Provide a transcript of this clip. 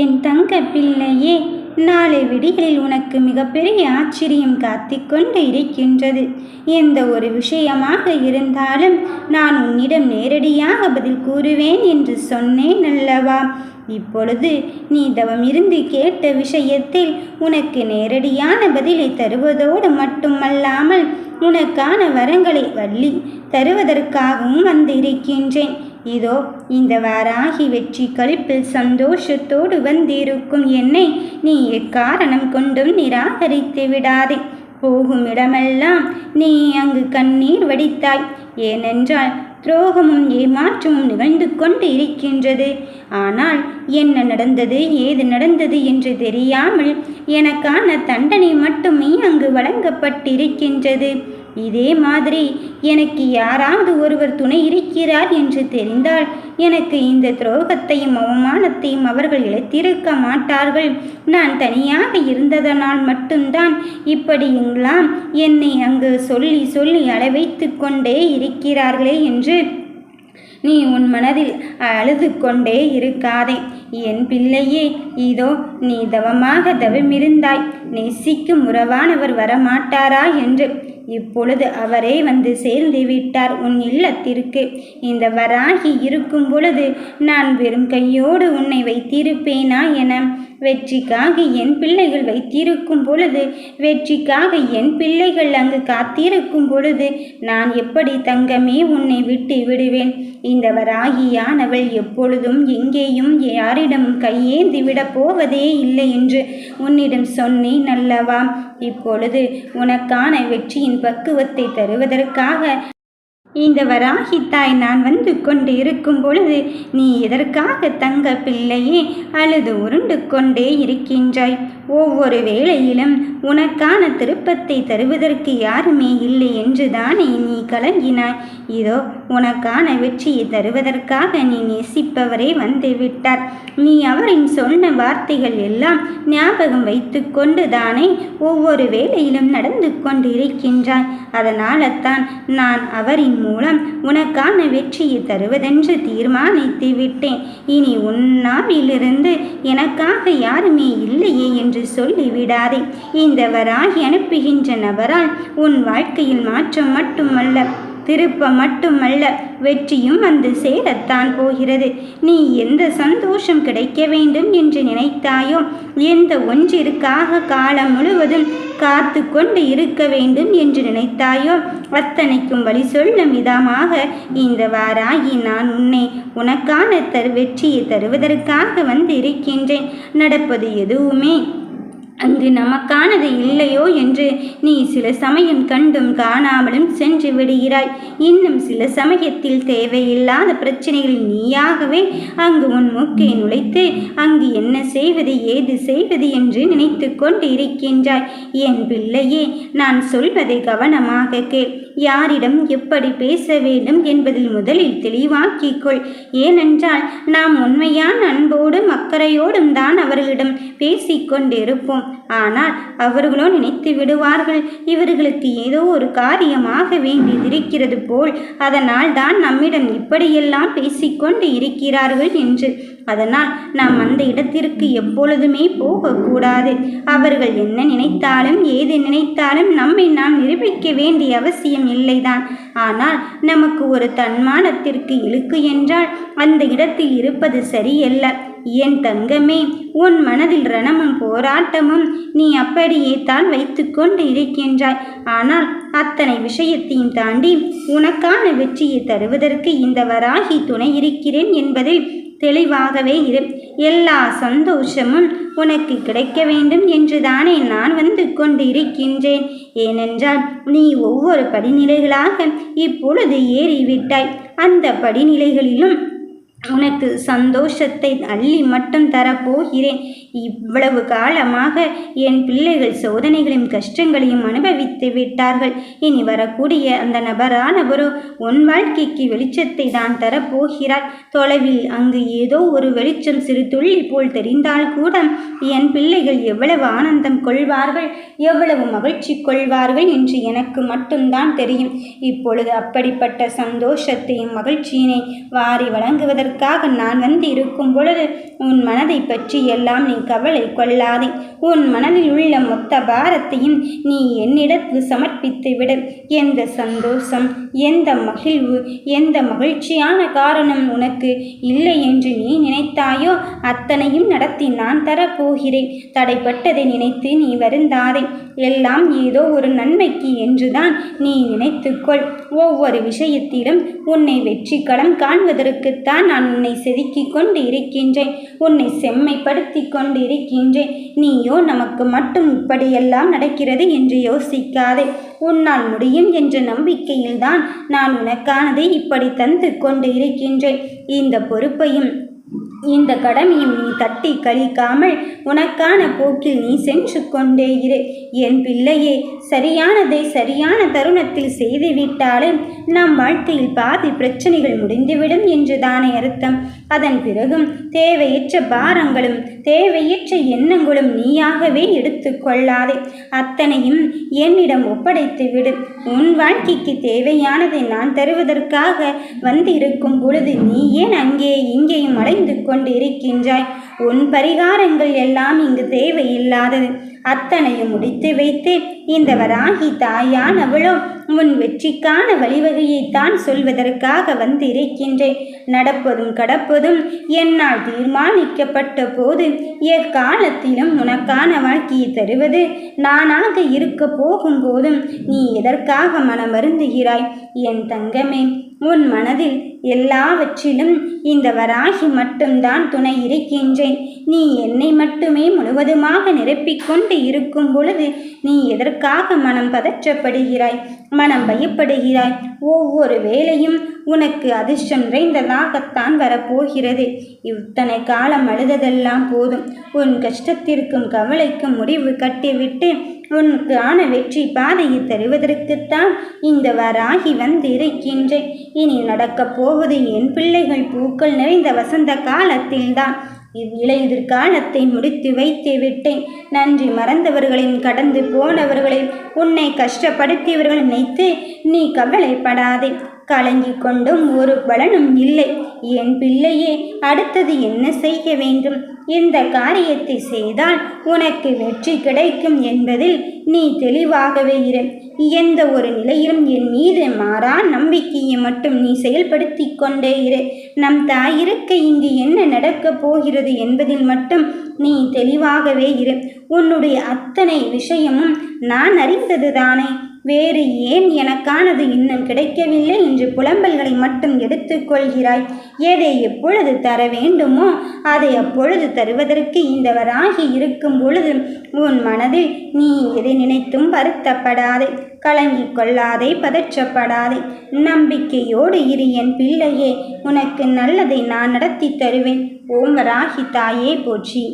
என் தங்க பிள்ளையே நாளை விடிகளில் உனக்கு மிகப்பெரிய ஆச்சரியம் காத்திக்கொண்டு இருக்கின்றது. எந்த ஒரு விஷயமாக இருந்தாலும் நான் உன்னிடம் நேரடியாக பதில் கூறுவேன் என்று சொன்னேன் அல்லவா? இப்பொழுது நீ தவம் இருந்து கேட்ட விஷயத்தில் உனக்கு நேரடியான பதிலை தருவதோடு மட்டுமல்லாமல் உனக்கான வரங்களை வள்ளி தருவதற்காகவும் வந்திருக்கின்றேன். இதோ இந்த வாராகி வெற்றி கழிப்பில் சந்தோஷத்தோடு வந்திருக்கும் என்னை நீ எக்காரணம் கொண்டும் நிராகரித்து விடாதே. போகும் இடமெல்லாம் நீ அங்கு கண்ணீர் வடித்தாய். ஏனென்றால் துரோகமும் ஏமாற்றமும் நிகழ்ந்து கொண்டு இருக்கின்றது. ஆனால் என்ன நடந்தது ஏது நடந்தது என்று தெரியாமல் எனக்கான தண்டனை மட்டுமே அங்கு வழங்கப்பட்டிருக்கின்றது. இதே மாதிரி எனக்கு யாராவது ஒருவர் துணை இருக்கிறார் என்று தெரிந்தால் எனக்கு இந்த துரோகத்தையும் அவமானத்தையும் அவர்கள் இழைத்திருக்க மாட்டார்கள். நான் தனியாக இருந்ததனால் மட்டும்தான் இப்படியெல்லாம் என்னை அங்கு சொல்லி சொல்லி அளவைத்து கொண்டே இருக்கிறார்களே என்று நீ உன் மனதில் அழுது கொண்டே இருக்காதே. என் பிள்ளையே இதோ நீ தவமாக தவமிருந்தாய். நேசிக்கும் உறவானவர் வரமாட்டாரா என்று. இப்பொழுது அவரே வந்து சேர்ந்து விட்டார் உன் இல்லத்திற்கு. இந்த வராகி இருக்கும் பொழுது நான் வெறும் கையோடு உன்னை வைத்திருப்பேனா என. வெற்றிக்காக என் பிள்ளைகள் வைத்திருக்கும் பொழுது வெற்றிக்காக என் பிள்ளைகள் அங்கு காத்திருக்கும் பொழுது நான் எப்படி தங்கமே உன்னை விட்டு விடுவேன்? இந்த வராகியானவள் எப்பொழுதும் எங்கேயும் யாரிடம் கையேந்தி விடப் போவதே இல்லை என்று உன்னிடம் சொன்னேன். அல்லவா இப்பொழுது உனக்கான வெற்றியின் பக்குவத்தை தருவதற்காக இந்த வராகித்தாய் தாய் நான் வந்து கொண்டு இருக்கும் பொழுது நீ எதற்காக தங்க பிள்ளையே? அழுது உருண்டு கொண்டே இருக்கின்றாய். ஒவ்வொரு வேளையிலும் உனக்கான திருப்பத்தை தருவதற்கு யாருமே இல்லை என்று தானே நீ கலங்கினாய். இதோ உனக்கான வெற்றியை தருவதற்காக நீ நேசிப்பவரே வந்து விட்டார். நீ அவரின் சொன்ன வார்த்தைகள் எல்லாம் ஞாபகம் வைத்து கொண்டு தானே ஒவ்வொரு வேளையிலும் நடந்து கொண்டிருக்கின்றாய். அதனால தான் நான் அவரின் மூலம் உனக்கான வெற்றியை தருவதென்று தீர்மானித்து விட்டேன். இனி உன்னாவிலிருந்து எனக்காக யாருமே இல்லையே என்று சொல்லிவிடாதே. இந்த வராகி அனுப்புகின்ற நபரால் உன் வாழ்க்கையில் மாற்றம் மட்டுமல்ல திருப்ப மட்டுமல்ல வெற்றியும் வந்து சேரத்தான் போகிறது. நீ எந்த சந்தோஷம் கிடைக்க வேண்டும் என்று நினைத்தாயோ எந்த ஒன்றிற்காக காலம் முழுவதும் காத்து கொண்டு இருக்க வேண்டும் என்று நினைத்தாயோ அத்தனைக்கும் வழி சொல்லும் விதமாக இந்த வாராகி நான் உன்னை உனக்கான தரு வெற்றியை தருவதற்காக வந்து இருக்கின்றேன் நடப்பது எதுவுமே அங்கு நமக்கானது இல்லையோ என்று நீ சில சமயம் கண்டும் காணாமலும் சென்று விடுகிறாய். இன்னும் சில சமயத்தில் தேவையில்லாத பிரச்சனைகளில் நீயாகவே அங்கு உன் மூக்கை நுழைத்து அங்கு என்ன செய்வது ஏது செய்வது என்று நினைத்து கொண்டு இருக்கின்றாய். என் பிள்ளையே நான் சொல்வதை கவனமாக கேள். யாரிடம் எப்படி பேச வேண்டும் என்பதில் முதலில் தெளிவாக்கிக்கொள் ஏனென்றால் நாம் உண்மையான அன்போடும் அக்கறையோடும் தான் அவர்களிடம் பேசிக்கொண்டிருப்போம் ஆனால் அவர்களோ நினைத்து விடுவார்கள். இவர்களுக்கு ஏதோ ஒரு காரியமாக வேண்டியதிருக்கிறது போல் அதனால் தான் நம்மிடம் இப்படியெல்லாம் பேசிக்கொண்டு இருக்கிறார்கள் என்று அதனால் நாம் அந்த இடத்திற்கு எப்பொழுதுமே போகக்கூடாது. அவர்கள் என்ன நினைத்தாலும் ஏது நினைத்தாலும் நம்மை நாம் நிரூபிக்க வேண்டிய அவசியம் இல்லைதான். ஆனால் நமக்கு ஒரு தன்மானத்திற்கு இழுக்கு என்றால் அந்த இடத்தில் இருப்பது சரியல்ல. என் தங்கமே உன் மனதில் ரணமும் போராட்டமும் நீ அப்படியே தான் வைத்துக்கொண்டு இருக்கின்றாய். ஆனால் அத்தனை விஷயத்தையும் தாண்டி உனக்கான வெற்றியை தருவதற்கு இந்த வராகி துணை இருக்கிறேன் என்பதில் தெளிவாகவே இரு. எல்லா சந்தோஷமும் உனக்கு கிடைக்க வேண்டும் என்று தானே நான் வந்து கொண்டிருக்கின்றேன். ஏனென்றால் நீ ஒவ்வொரு படிநிலைகளாக இப்பொழுது ஏறிவிட்டாய். அந்த படிநிலைகளிலும் உனக்கு சந்தோஷத்தை அள்ளி மட்டும் தரப்போகிறேன். இவ்வளவு காலமாக என் பிள்ளைகள் சோதனைகளையும் கஷ்டங்களையும் அனுபவித்து விட்டார்கள். இனி வரக்கூடிய அந்த நபரானவரோ உன் வாழ்க்கைக்கு வெளிச்சத்தை தான் தரப்போகிறார் தொலைவில் அங்கு ஏதோ ஒரு வெளிச்சம் சிறு துள்ளி போல் தெரிந்தால் கூட என் பிள்ளைகள் எவ்வளவு ஆனந்தம் கொள்வார்கள் எவ்வளவு மகிழ்ச்சி கொள்வார்கள் என்று எனக்கு மட்டும்தான் தெரியும். இப்பொழுது அப்படிப்பட்ட சந்தோஷத்தையும் மகிழ்ச்சியினை வாரி வழங்குவதற்கு அதற்காக நான் வந்து இருக்கும் பொழுது உன் மனதை பற்றி எல்லாம் நீ கவலை கொள்ளாதே. உன் மனதில் உள்ள மொத்த பாரத்தையும் நீ என்னிடத்து சமர்ப்பித்து விடு. எந்த சந்தோஷம் எந்த மகிழ்வு எந்த மகிழ்ச்சியான காரணம் உனக்கு இல்லை என்று நீ நினைத்தாயோ அத்தனையும் நடத்தி நான் தரப்போகிறேன். தடைப்பட்டதை நினைத்து நீ வருந்தாதே. எல்லாம் ஏதோ ஒரு நன்மைக்கு என்றுதான் நீ நினைத்துக்கொள். ஒவ்வொரு விஷயத்திலும் உன்னை வெற்றி களம் காண்பதற்குத்தான் நான் உன்னை செதுக்கிக் கொண்டு இருக்கின்றேன். உன்னை செம்மைப்படுத்தி கொண்டு இருக்கின்றேன். நீயோ நமக்கு மட்டும் இப்படியெல்லாம் நடக்கிறது என்று யோசிக்காதே. உன்னால் முடியும் என்ற நம்பிக்கையில்தான் நான் உனக்கானதை இப்படி தந்து கொண்டு இருக்கின்றேன். இந்த பொறுப்பையும் இந்த கடமையும் நீ தட்டி கழிக்காமல் உனக்கான போக்கில் நீ சென்று கொண்டே இரு. என் பிள்ளையே சரியானதை சரியான தருணத்தில் செய்துவிட்டாலே நம் வாழ்க்கையில் பாதி பிரச்சனைகள் முடிந்துவிடும் என்றுதானே அர்த்தம். அதன் பிறகும் தேவையற்ற பாரங்களும் தேவையற்ற எண்ணங்களும் நீயாகவே எடுத்துக்கொள்ளாதே அத்தனையும் என்னிடம் ஒப்படைத்து விடு உன் வாழ்க்கைக்கு தேவையானதை நான் தருவதற்காக வந்திருக்கும் பொழுது நீ ஏன் அங்கே இங்கேயும் அலைந்து கொண்டிருக்கின்றாய். உன் பரிகாரங்கள் எல்லாம் இங்கு தேவையில்லாதது. அத்தனையும் முடித்து வைத்து இந்த வராகி தாயானவளோ உன் வெற்றிக்கான வழிவகையைத்தான் சொல்வதற்காக வந்து இருக்கின்றேன் நடப்பதும் கடப்பதும் என்னால் தீர்மானிக்கப்பட்ட போது எக்காலத்திலும் உனக்கான வாழ்க்கையை தருவது நானாக இருக்க போகும்போதும் நீ எதற்காக மனமருந்துகிறாய்? என் தங்கமே உன் மனதில் எல்லாவற்றிலும் இந்த வராகி மட்டும்தான் துணை இருக்கின்றேன். நீ என்னை மட்டுமே முழுவதுமாக நிரப்பிக்கொண்டு இருக்கும் பொழுது நீ எதற்காக மனம் பதற்றப்படுகிறாய்? மனம் பயப்படுகிறாய்? ஒவ்வொரு வேலையும் உனக்கு அதிர்ஷ்டம் நிறைந்ததாகத்தான் வரப்போகிறது. இத்தனை காலம் அழுததெல்லாம் போதும். உன் கஷ்டத்திற்கும் கவலைக்கும் முடிவு கட்டிவிட்டு உனக்கு ஆன வெற்றி பாதையை தருவதற்குத்தான் இந்த வராகி வந்திருக்கின்றேன். இனி நடக்கப் போவது என் பிள்ளைகள் பூக்கள் நிறைந்த வசந்த காலத்தில்தான். இவ்விளையுதிர் காலத்தை முடித்து வைத்து விட்டேன். நன்றி மறந்தவர்களையும் கடந்து போனவர்களையும் உன்னை கஷ்டப்படுத்தியவர்கள் நினைத்து நீ கவலைப்படாதே. கலங்கி கொண்டும் ஒரு பலனும் இல்லை. என் பிள்ளையே அடுத்தது என்ன செய்ய வேண்டும்? இந்த காரியத்தை செய்தால் உனக்கு வெற்றி கிடைக்கும் என்பதில் நீ தெளிவாகவே இரு. எந்த ஒரு நிலையிலும் என் மீது மாறா நம்பிக்கையை மட்டும் நீ செயல்படுத்தி கொண்டே இரு. நம் தாயிருக்க இங்கு என்ன நடக்கப் போகிறது என்பதில் மட்டும் நீ தெளிவாகவே இரு. உன்னுடைய அத்தனை விஷயமும் நான் அறிந்தது தானே வேறு ஏன் எனக்கானது இன்னும் கிடைக்கவில்லை என்று புலம்பல்களை மட்டும் எடுத்துக்கொள்கிறாய் எதை எப்பொழுது தர வேண்டுமோ அதை அப்பொழுது தருவதற்கு இந்த வராகி இருக்கும் பொழுது உன் மனதில் நீ எதை நினைத்தும் வருத்தப்படாதே கலங்கிக் கொள்ளாதே பதற்றப்படாதே. நம்பிக்கையோடு இரு என் பிள்ளையே உனக்கு நல்லதை நான் நடத்தி தருவேன். ஓம் வராகி தாயே போற்றி.